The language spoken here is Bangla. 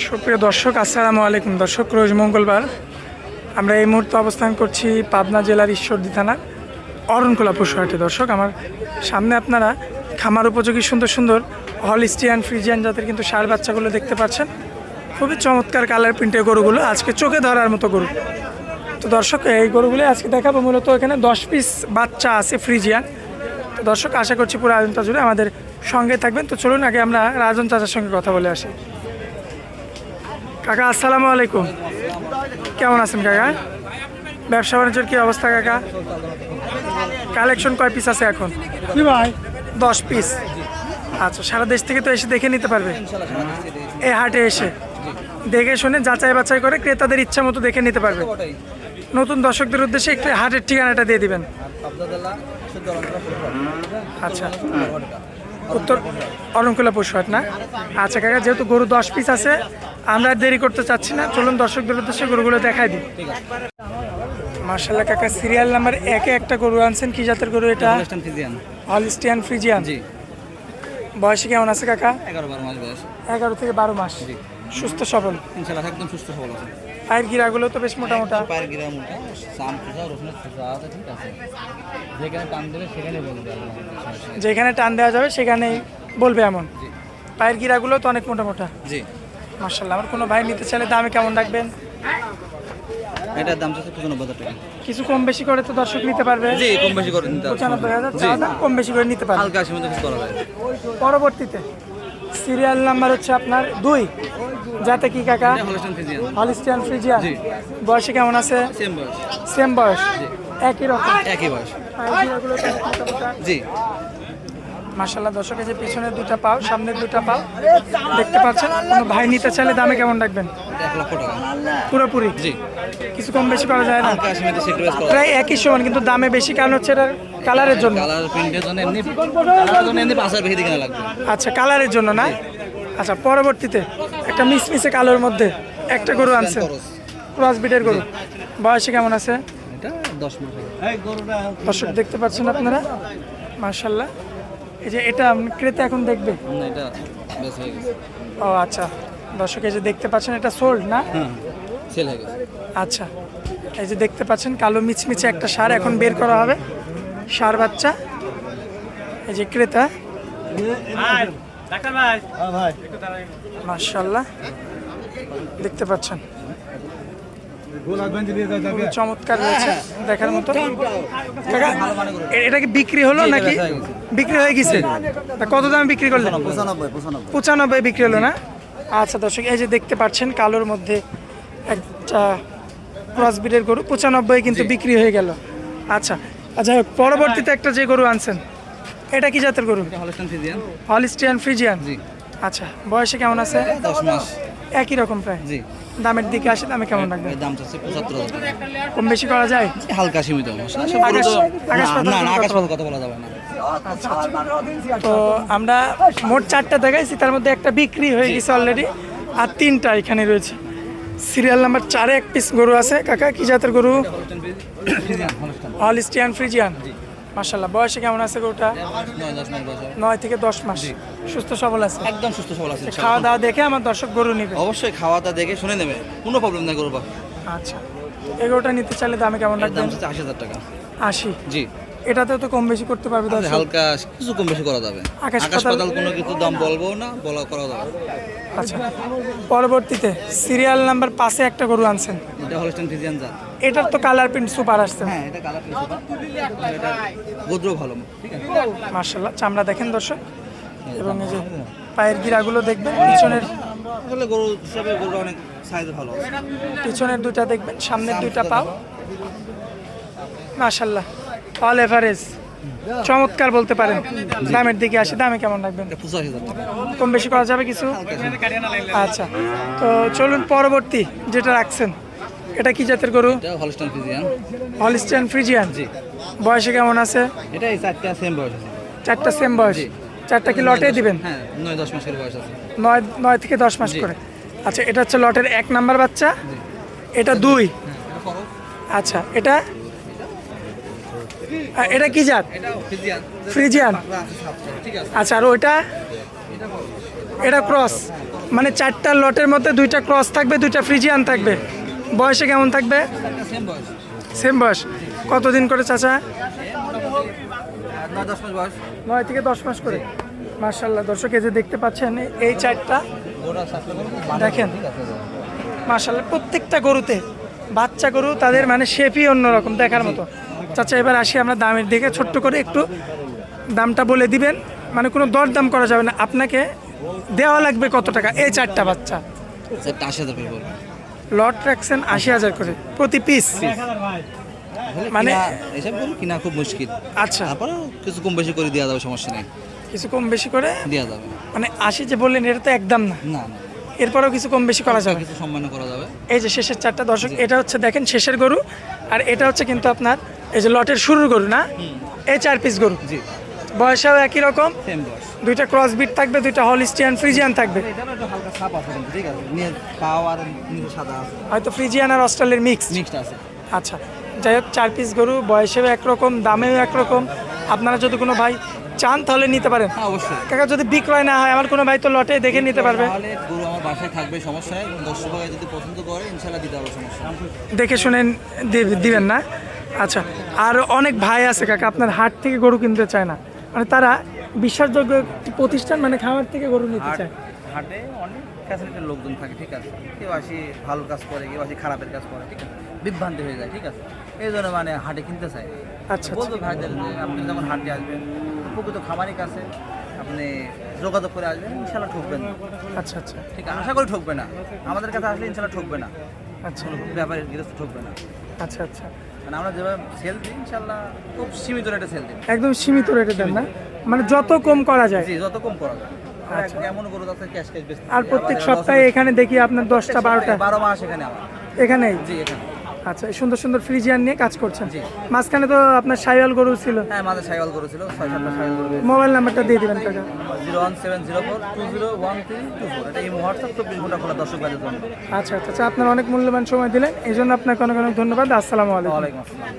সুপ্রিয় দর্শক, আসসালামু আলাইকুম। দর্শক, রোজ মঙ্গলবার আমরা এই মুহূর্তে অবস্থান করছি পাবনা জেলার ঈশ্বরদী থানার অরণকোলা পশুহাটে। দর্শক, আমার সামনে আপনারা খামার উপযোগী সুন্দর সুন্দর হলিস্টিয়ান, ফ্রিজিয়ান জাতের কিন্তু সার বাচ্চাগুলো দেখতে পাচ্ছেন। খুবই চমৎকার কালার প্রিন্টের গরুগুলো, আজকে চোখে ধরার মতো গরু। তো দর্শক, এই গরুগুলো আজকে দেখাবো মূলত এখানে দশ পিস বাচ্চা আছে ফ্রিজিয়ান। তো দর্শক, আশা করছি পুরো আয়োজনটা জুড়ে আমাদের সঙ্গে থাকবেন। তো চলুন, আগে আমরা রাজন চাচার সঙ্গে কথা বলে আসি। কাকা আসসালামু আলাইকুম। কেমন আছেন কাকা? ব্যবসা বাণিজ্যের কি অবস্থা কাকা? কালেকশন কয় পিস আছে এখন? কি ভাই। দশ পিস আচ্ছা সারা দেশ থেকে তো এসে দেখে নিতে পারবে। এই হাটে এসে। দেখে শুনে যাচাই বাছাই করে ক্রেতাদের ইচ্ছা মতো দেখে নিতে পারবে। নতুন দর্শকদের উদ্দেশ্যে একটু হাটের ঠিকানাটা দিয়ে দিবেন। আচ্ছা। উত্তর অলঙ্কুলা পশুহাট না? আচ্ছা কাকা যেহেতু গরু দশ পিস আছে আমরা দেরি করতে চাচ্ছি না। চলুন দর্শকদের উদ্দেশ্যে গরুগুলো দেখাই দিই। মার্শাল্লাহ কাকা সিরিয়াল নাম্বার একে একটা গরু আনছেন। কি জাতের গরু এটা? হলিস্টিয়ান ফ্রিজিয়ান জি। বয়সে কেমন আছে কাকা? এগারো বারো মাস বয়স। এগারো থেকে বারো মাস। সুস্থ সবল। ইনশাল্লাহ একদম সুস্থ সবল আছে। পায়ের গিরাগুলো তো বেশ মোটা মোটা পায়ের গিরা মোটা। সাম খোসা রসুনের খোসা আছে ঠিক আছে। যেখানে টান দেবে সেখানে বলবে। যেখানে টান দেওয়া যাবে সেখানেই বলবে এমন। পায়ের গিরাগুলো তো অনেক মোটা মোটা জি। মার্শাল্লাহ আমার কোনো ভাই নিতে চাইলে দামে কেমন রাখবেন? এটার দাম পঁচানব্বই হাজার টাকা। কিছু কম বেশি করে তো দর্শক নিতে পারবে। জি কম বেশি করে নিতে হবে। পঁচানব্বই হাজার দাম কম বেশি করে নিতে পারবে। হালকা আসি কিছু করা যায়। পরবর্তীতে সিরিয়াল নাম্বার হচ্ছে আপনার দুই। যাতে কি কাকা? হলিস্টিয়ান ফ্রিজিয়ান জি। বয়সে কেমন আছে? সেম বয়স। সেম বয়স? একই রকম? একই বয়স। জি। মার্শাল্লাহ দর্শকের যে পিছনের দুটা পাও সামনের দুটা পাও দেখতে পাচ্ছেন? কোনো ভাই নিতে চাইলে দামে কেমন রাখবেন? পুরোপুরি? জি। কিছু কম বেশি করা যায় না? প্রায় একই সমান কিন্তু দামে বেশি কারণ হচ্ছে এটার কালারের জন্য। আচ্ছা কালারের জন্য না? আচ্ছা পরবর্তীতে একটা মিসমিসে কালোর মধ্যে একটা গরু আনছে। ক্রস বিটের গরু। বয়সে কেমন আছে? এটা দর্শক দেখতে পাচ্ছেন আপনারা? মার্শাল্লাহ এই যে এটা আপনি- ক্রেতা এখন দেখবে? না এটা বেশ হয়ে গেছে। ও আচ্ছা। দর্শক এই যে দেখতে পাচ্ছেন এটা সোল্ড না? হ্যাঁ। সেল হয়ে গেছে। আচ্ছা। এই যে দেখতে পাচ্ছেন কালো মিচমিচে একটা সার এখন বের করা হবে। সার বাচ্চা। এই যে ক্রেতা। মার্শাল্লাহ দেখতে পাচ্ছেন। চমৎকার রয়েছে দেখার মতো। এটা কি বিক্রি হলো নাকি? বিক্রি হয়ে গেছে? তা কত দামে বিক্রি করলেন? পঁচানব্বই বিক্রি হলো না? আচ্ছা দর্শক এই যে দেখতে পাচ্ছেন কালোর মধ্যে একটা ক্রস বিডের গরু পঁচানব্বই কিন্তু বিক্রি হয়ে গেল। আচ্ছা আচ্ছা পরবর্তীতে একটা যে গরু আনছেন এটা কি জাতের গরু? হলিস্টিয়ান ফ্রিজিয়ান আচ্ছা বয়সে কেমন আছে? একই রকম প্রায়? জি। দামের দিকে আসে দামে কেমন লাগবে? দাম চাচ্ছে পঁচাত্তর কম বেশি করা যায়? হালকা সীমিত। না, না আকাশ কথা বলা যাবে না। তো আমরা মোট চারটা দেখাইছি তার মধ্যে একটা বিক্রি হয়ে গেছে অলরেডি আর তিনটা এখানে রয়েছে। সিরিয়াল নাম্বার চারে এক পিস গরু আছে। কাকা কি জাতের গরু? হলস্টাইন হলিস্টিয়ান ফ্রিজিয়ান মাশাল্লাহ বয়সে কেমন আছে গরুটা? নয় থেকে দশ মাস। সুস্থ সবল আছে? একদম সুস্থ সবল আছে খাওয়া দাওয়া দেখে আমার দর্শক গরু নেবে? অবশ্যই খাওয়া দাওয়া দেখে শুনে নেবে। কোনো প্রবলেম নাই গরু আচ্ছা। এগারোটা গরুটা নিতে চাইলে দামে কেমন রাখবেন? আশি হাজার টাকা। আশি? জি। এটাতেও তো কম বেশি করতে পারবে দর্শক। হালকা কিছু কম বেশি করা যাবে। আকাশ পাতাল- কোনো কিছু দাম বলব না বলা করা যাবে। আচ্ছা। পরবর্তীতে সিরিয়াল নাম্বার পাশে একটা গরু আনছেন। এটা হলস্টাইন ফিজিয়ান যা এটার তো কালার প্রিন্ট সুপার আসছে। হ্যাঁ এটা কালার পিস এটা গোদ্র ভালো। ঠিক আছে মার্শাল্লাহ চামড়া দেখেন দর্শক। এবং এই যে পায়ের গিরাগুলো দেখবেন পিছনের আসলে গরু হিসাবে গরুটা অনেক সাইজ ভালো পিছনের দুইটা দেখবেন সামনের দুইটা পাও। মার্শাল্লাহ অল এভারেজ চমৎকার বলতে পারেন। দামের দিকে আসে। দামে কেমন রাখবেন? কম বেশি করা যাবে কিছু? আচ্ছা। তো চলুন পরবর্তী যেটা রাখছেন এটা কি জাতের গরু? হলিস্টিয়ান ফ্রিজিয়ান বয়সে কেমন আছে? এটা চারটা সেম বয়স চারটা সেম বয়স। চারটা কি লটে দিবেন? হ্যাঁ নয় দশ মাসের বয়স আছে। নয় নয় থেকে দশ মাস করে। আচ্ছা এটা হচ্ছে লটের এক নাম্বার বাচ্চা। এটা দুই। আচ্ছা এটা এটা কি জাত? ফ্রিজিয়ান। আচ্ছা আর ওইটা? এটা ক্রস। মানে চারটা লটের মধ্যে দুইটা ক্রস থাকবে দুইটা ফ্রিজিয়ান থাকবে। বয়সে কেমন থাকবে? সেম বয়স। কতদিন করে চাচা? নয় থেকে দশ মাস করে। মার্শাল্লাহ দর্শক এই যে দেখতে পাচ্ছেন এই চারটা দেখেন। মার্শাল্লাহ প্রত্যেকটা গরুতে বাচ্চা গরু তাদের মানে শেপই অন্যরকম দেখার মতো। চাচা এবার আসি আমরা দামের দিকে। ছোট্ট করে একটু দামটা বলে দিবেন। মানে কোনো দরদাম করা যাবে না। আপনাকে দেওয়া লাগবে কত টাকা? এই চারটা বাচ্চা। লট রাখছেন আশি হাজার করে। প্রতি পিস মানে- এসব গরু কিনা খুব মুশকিল। আচ্ছা। তারপরে কিছু কম বেশি করে দেওয়া যাবে সমস্যা নেই। কিছু কম বেশি করে দেওয়া যাবে। মানে আশি যে বললেন এটা তো একদম না। না না। এরপরেও কিছু কম বেশি করা যাবে। কিছু সম্মান করা যাবে। এই যে শেষের চারটা দর্শক এটা হচ্ছে দেখেন শেষের গরু। আর এটা হচ্ছে কিন্তু আপনার এই যে লটের শুরুর গরু না? এই চার পিস গরু। জি। বয়সেও একই রকম। দুইটা ক্রস বিট থাকবে দুইটা হলিস্টিয়ান ফ্রিজিয়ান থাকবে। হয়তো ফ্রিজিয়ান আর অস্ট্রেলিয়ার মিক্স মিক্সড আছে। আচ্ছা যাই হোক চার পিস গরু বয়সেও একরকম দামেও একরকম। আপনারা যদি কোনো ভাই চান তাহলে নিতে পারেন। হ্যাঁ অবশ্যই। কাকা যদি বিক্রয় না হয় আমার কোনো ভাই তো লটে দেখে নিতে পারবে। গরু আমার বাসায় থাকবে সমস্যা নেই। দর্শক ভাই যদি পছন্দ করে ইনশাল্লাহ দিতে হবে সমস্যা দেখে শুনে দি- দিবেন না? আচ্ছা আর অনেক ভাই আছে কাকা আপনার হাট থেকে গরু কিনতে চায় না। মানে তারা বিশ্বাসযোগ্য একটি প্রতিষ্ঠান মানে খামার থেকে গরু নিতে চায়। হাটে অনেক ফ্যাসিলিটির লোকজন থাকে ঠিক আছে? কেউ আসি ভালো কাজ করে কেউ আসি খারাপের কাজ করে ঠিক আছে? বিভ্রান্তি হয়ে যায় ঠিক আছে? এই জন্য মানে হাটে কিনতে চাই। আচ্ছা আচ্ছা। বলতো ভাইদের আপনি যখন হাটে আসবেন প্রকৃত খামারের কাছে আপনি যোগাযোগ করে আসবেন ইনশাল্লাহ ঠকবেন। না আচ্ছা আচ্ছা। ঠিক আছে? আশা করি ঠকবে না। আমাদের কাছে আসলে ইনশাল্লাহ ঠকবে না। আচ্ছা। ব্যাপারে গৃহস্থ ঠকবে না। আচ্ছা আচ্ছা। মানে আমরা যেভাবে সেল দিই ইনশাল্লাহ খুব সীমিত রেটে সেল দিই। একদম সীমিত রেটে দেন না? মানে যত কম করা যায়। জি যত কম করা যায়। আচ্ছা। আর প্রত্যেক সপ্তাহে এখানে দেখি আপনার দশটা বারোটা। বারো মাস এখানে এখানেই? জি এখানে। আচ্ছা এই সুন্দর সুন্দর ফ্রিজিয়ান নিয়ে কাজ করছেন। মাঝখানে তো আপনার সাইওয়াল গরু ছিল। হ্যাঁ ছয় সাতটা সাইকেল করে মোবাইল নাম্বারটা দিয়ে দিবেন কাকা। Zero one seven zero four two zero one three two four. এটা এই হোয়াটসঅ্যাপ চব্বিশ ঘণ্টা খোলা দর্শক বাজে আচ্ছা আচ্ছা আচ্ছা আপনার অনেক মূল্যবান সময় দিলেন এই জন্য আপনাকে অনেক অনেক ধন্যবাদ। আসসালামু আলাইকুম। আসসালাম।